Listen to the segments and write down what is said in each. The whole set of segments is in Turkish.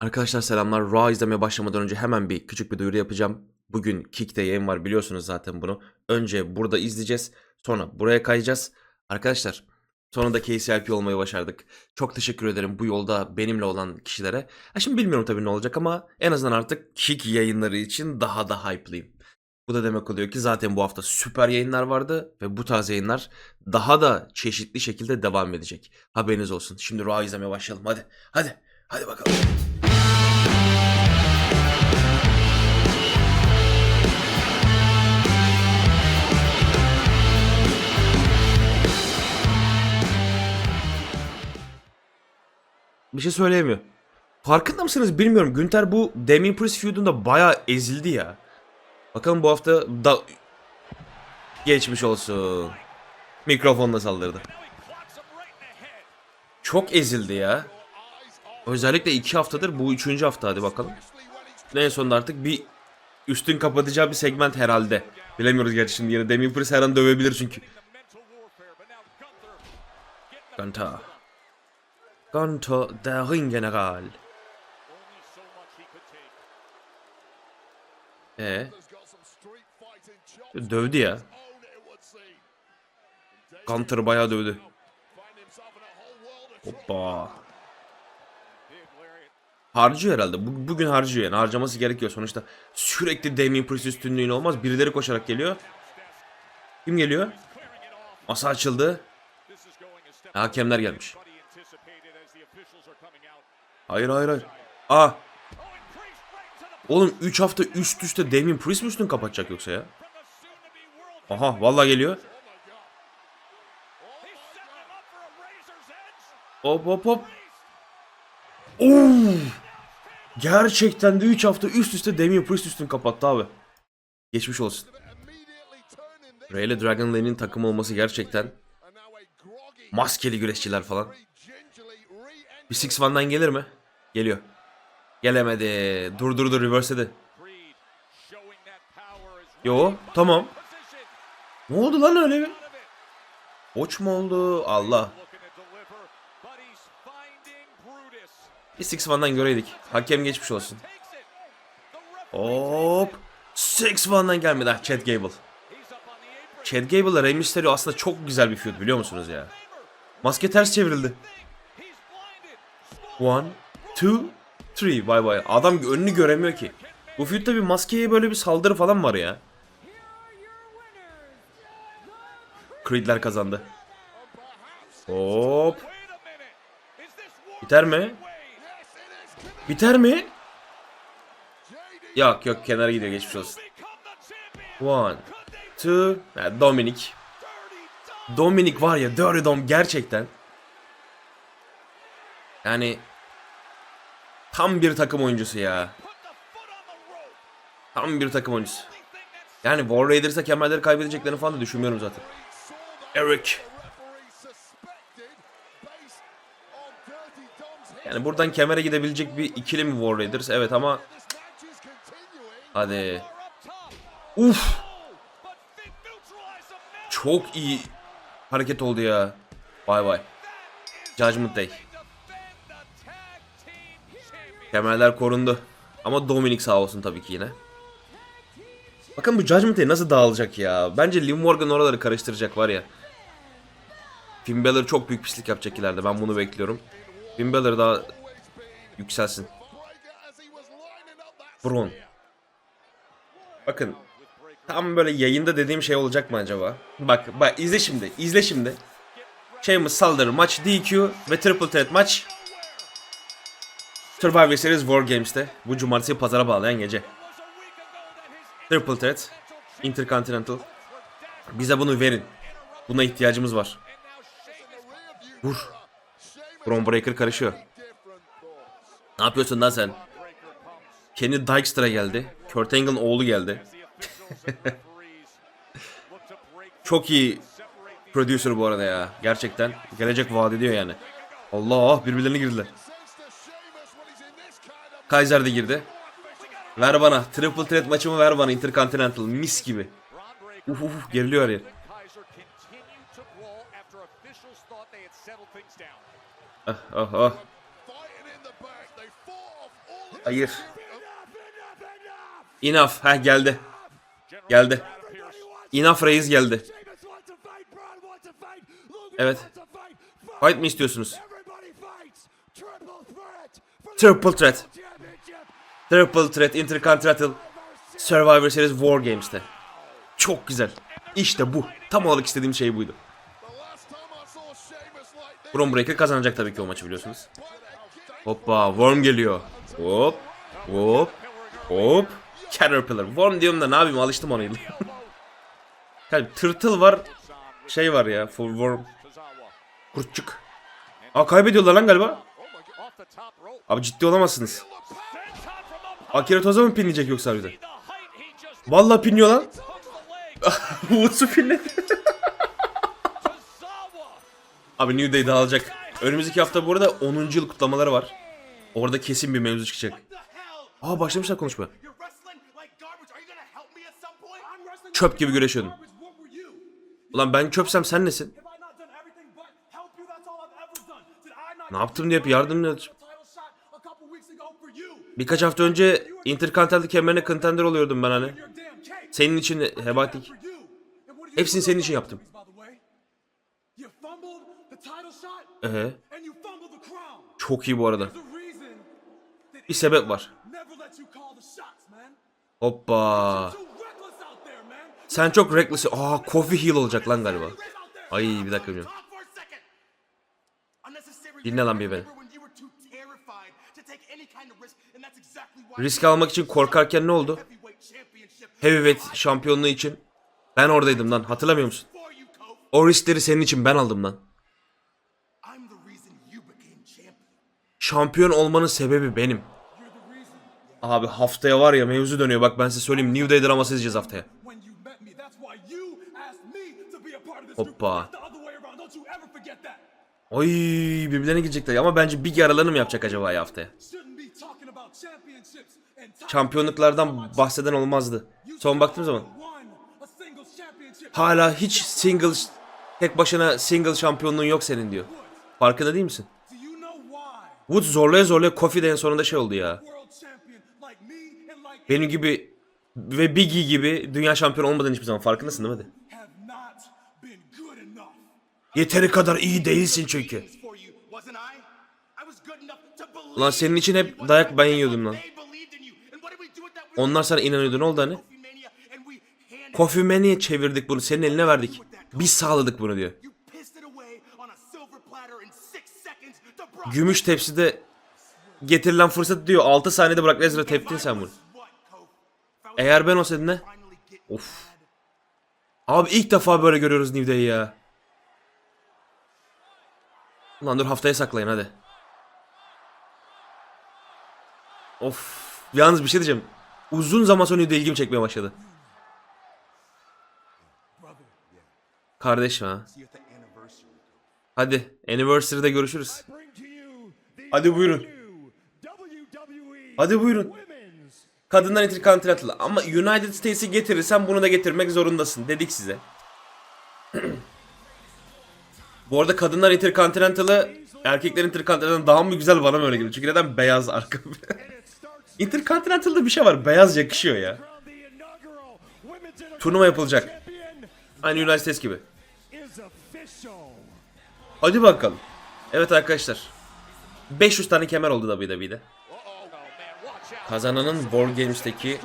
Arkadaşlar selamlar. Raw izlemeye başlamadan önce hemen bir küçük bir duyuru yapacağım. Bugün Kick'te yayın var biliyorsunuz zaten bunu. Önce burada izleyeceğiz. Sonra buraya kayacağız. Arkadaşlar sonunda KCRP olmayı başardık. Çok teşekkür ederim bu yolda benimle olan kişilere. Ha şimdi bilmiyorum tabii ne olacak ama en azından artık Kick yayınları için daha da hype'lıyım. Bu da demek oluyor ki zaten bu hafta süper yayınlar vardı ve bu tarz yayınlar daha da çeşitli şekilde devam edecek. Haberiniz olsun. Şimdi Raw izlemeye başlayalım. Hadi. Hadi. Hadi bakalım. Bir şey söyleyemiyor. Farkında mısınız bilmiyorum. Günter bu Damien Priest feud'unda bayağı ezildi ya. Bakalım bu hafta da... Geçmiş olsun. Mikrofonla saldırdı. Çok ezildi ya. Özellikle iki haftadır bu üçüncü hafta hadi bakalım. En sonunda artık bir üstün kapatacağı bir segment herhalde. Bilemiyoruz gerçi şimdi yine Damien Priest her an dövebilir çünkü. Gunther. Gunther der Ringgeneral. Ee, dövdü ya. Gunter bayağı dövdü. Hoppa. Harcıyor herhalde. Bu, bugün harcıyor yani. Harcaması gerekiyor. Sonuçta sürekli Damien Priest üstünlüğün olmaz. Birileri koşarak geliyor. Kim geliyor? Masa açıldı. Hakemler gelmiş. Hayır hayır hayır. Aa. Oğlum 3 hafta üst üste Damien Priest mi üstünü kapatacak yoksa ya? Aha vallahi geliyor. Hop hop hop. Oo! Gerçekten de 3 hafta üst üste Damien Priest üstünü kapattı abi. Geçmiş olsun. Ray ile Dragon Lane'in takım olması gerçekten maskeli güreşçiler falan. Bir Six One'dan gelir mi? Geliyor. Gelemedi. Dur dur dur reverse'ledi. Yo tamam. Ne oldu lan öyle bir? Boç mu oldu? Allah. Bir Six One'dan göreydik. Hakem geçmiş olsun. Hop. Six One'dan gelmedi. Ah, Chad Gable. Chad Gable ile Rey Mysterio aslında çok güzel bir feud biliyor musunuz ya? Maske ters çevrildi. One, two, three. Bye bye. Adam önünü göremiyor ki. Bu feud'da bir maskeye böyle bir saldırı falan var ya. Creed'ler kazandı. Hop. Biter mi? Biter mi? Yok yok kenara gidiyor geçmiş olsun. One, two, ha, Dominic. Dominic var ya Dirty Dom gerçekten. Yani tam bir takım oyuncusu ya. Tam bir takım oyuncusu. Yani War Raiders'a kemerleri kaybedeceklerini falan da düşünmüyorum zaten. Eric. Yani buradan kemere gidebilecek bir ikili mi War Raiders? Evet ama hadi. Uf. Çok iyi hareket oldu ya. Bay bay. Judgment Day. Kemerler korundu. Ama Dominic sağ olsun tabii ki yine. Bakın bu Judgment Day nasıl dağılacak ya. Bence Liv Morgan oraları karıştıracak var ya. Finn Balor çok büyük pislik yapacak ileride. Ben bunu bekliyorum. Finn Balor daha yükselsin. Braun. Bakın. Tam böyle yayında dediğim şey olacak mı acaba? Bak bak izle şimdi. izle şimdi. Sheamus saldırı maç DQ ve Triple Threat maç. Survivor Series War Games'te. Bu cumartesi pazara bağlayan gece. Triple Threat. Intercontinental. Bize bunu verin. Buna ihtiyacımız var. Vur. Braun Breaker karışıyor. Ne yapıyorsun lan sen? Kenny Dykestra geldi. Kurt Angle'ın oğlu geldi. Çok iyi producer bu arada ya. Gerçekten. Gelecek vaat ediyor yani. Allah birbirlerine girdiler. Kaiser de girdi. Ver bana. Triple Threat maçımı ver bana. Intercontinental. Mis gibi. Uf uf geriliyor her yer. Ah ah ah. Hayır. Enough. Ha geldi. Geldi. Enough Reis geldi. Evet. Fight mi istiyorsunuz? Triple Threat. Triple Threat Intercontinental Survivor Series War Games'te. Çok güzel. İşte bu. Tam olarak istediğim şey buydu. Braun Breaker kazanacak tabii ki o maçı biliyorsunuz. Hoppa Worm geliyor. Hop. Hop. Hop. Caterpillar. Worm diyorum da ne yapayım alıştım ona. yani tırtıl var. Şey var ya. Full Worm. Kurtçuk. Aa kaybediyorlar lan galiba. Abi ciddi olamazsınız. Akira Toza mı pinleyecek yoksa harbiden? Vallahi pinliyor lan. Woods'u pinledi. Abi New Day dağılacak. Önümüzdeki hafta bu arada 10. yıl kutlamaları var. Orada kesin bir mevzu çıkacak. Aa başlamışlar konuşma. Çöp gibi güreşiyordun. Ulan ben çöpsem sen nesin? Ne yaptım diye yardım et. Birkaç hafta önce Intercontinental kemerine contender oluyordum ben hani. Senin için heba ettik. Hepsini senin için yaptım. Ee, çok iyi bu arada. Bir sebep var. Hoppa. Sen çok reckless. Aa Coffee Heal olacak lan galiba. Ay bir dakika bilmiyorum. Dinle lan bir beni. Risk almak için korkarken ne oldu? Heavyweight şampiyonluğu için. Ben oradaydım lan hatırlamıyor musun? O riskleri senin için ben aldım lan. Şampiyon olmanın sebebi benim. Abi haftaya var ya mevzu dönüyor bak ben size söyleyeyim New Day draması izleyeceğiz haftaya. Hoppa. Oy birbirlerine girecekler ama bence Big aralarını mı yapacak acaba ya haftaya? Şampiyonluklardan bahseden olmazdı. Son baktığım zaman. Hala hiç single tek başına single şampiyonluğun yok senin diyor. Farkında değil misin? Wood zorlaya zorlaya Kofi de en sonunda şey oldu ya. Benim gibi ve Biggie gibi dünya şampiyonu olmadığın hiçbir zaman farkındasın değil mi? Yeteri kadar iyi değilsin çünkü. Lan senin için hep dayak ben yiyordum lan. Onlar sana inanıyordu ne oldu hani? Coffee Mania'ya çevirdik bunu senin eline verdik. Biz sağladık bunu diyor. Gümüş tepside getirilen fırsat diyor 6 saniyede bırak Lesnar'a teptin sen bunu. Eğer ben olsaydım ne? Of. Abi ilk defa böyle görüyoruz New Day'i ya. Ulan dur haftaya saklayın hadi. Of. Yalnız bir şey diyeceğim. Uzun zaman sonra Day ilgimi çekmeye başladı. Kardeşim ha. Hadi Anniversary'de görüşürüz. Hadi buyurun. Hadi buyurun. Kadınlar Intercontinental ama United States'i getirirsen bunu da getirmek zorundasın dedik size. Bu arada kadınlar Intercontinental'ı erkekler Intercontinental'dan daha mı güzel bana mı öyle geliyor? Çünkü neden beyaz arka? Intercontinental'da bir şey var. Beyaz yakışıyor ya. Turnuva yapılacak. Aynı United gibi. Hadi bakalım. Evet arkadaşlar. 500 tane kemer oldu WWE'de. Kazananın War Games'teki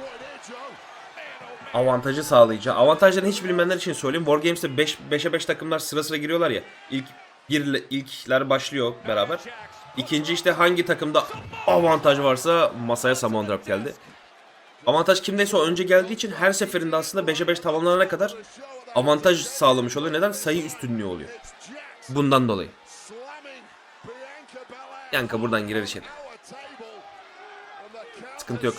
avantajı sağlayacağı. Avantajlarını hiç bilmeyenler için söyleyeyim. War Games'te 5 5'e 5 takımlar sıra sıra giriyorlar ya. İlk bir ilkler başlıyor beraber. İkinci işte hangi takımda avantaj varsa masaya Samoan Drop geldi. Avantaj kimdeyse o önce geldiği için her seferinde aslında 5'e 5 tamamlanana kadar avantaj sağlamış oluyor. Neden? Sayı üstünlüğü oluyor. Bundan dolayı. Yanka buradan girer içeri. Sıkıntı yok.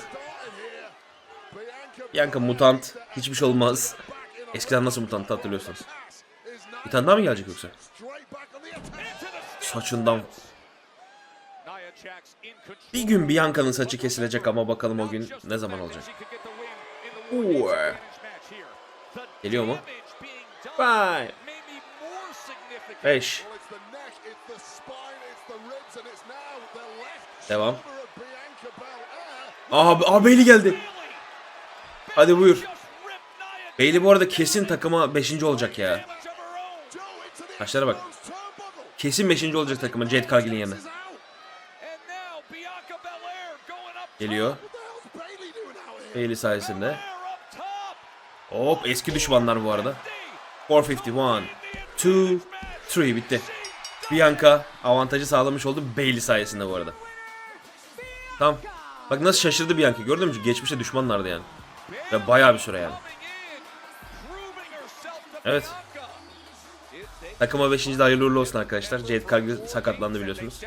Yanka mutant. Hiçbir şey olmaz. Eskiden nasıl mutant hatırlıyorsunuz. Bir tane daha mı gelecek yoksa? Saçından. Bir gün Bianca'nın saçı kesilecek ama bakalım o gün ne zaman olacak. Oo. Geliyor mu? Five. 5. Devam. Aha, aha Bailey geldi. Hadi buyur. Bailey bu arada kesin takıma 5. olacak ya. Taşlara bak. Kesin 5. olacak takımın Jade Cargill'in yanına. Geliyor. Bailey sayesinde. Hop eski düşmanlar bu arada. 451. 2 3 bitti. Bianca avantajı sağlamış oldu Bailey sayesinde bu arada. Tamam. Bak nasıl şaşırdı Bianca gördün mü? Geçmişte düşmanlardı yani. Ve bayağı bir süre yani. Evet. Takıma 5. de hayırlı uğurlu olsun arkadaşlar. Jade Cargill sakatlandı biliyorsunuz.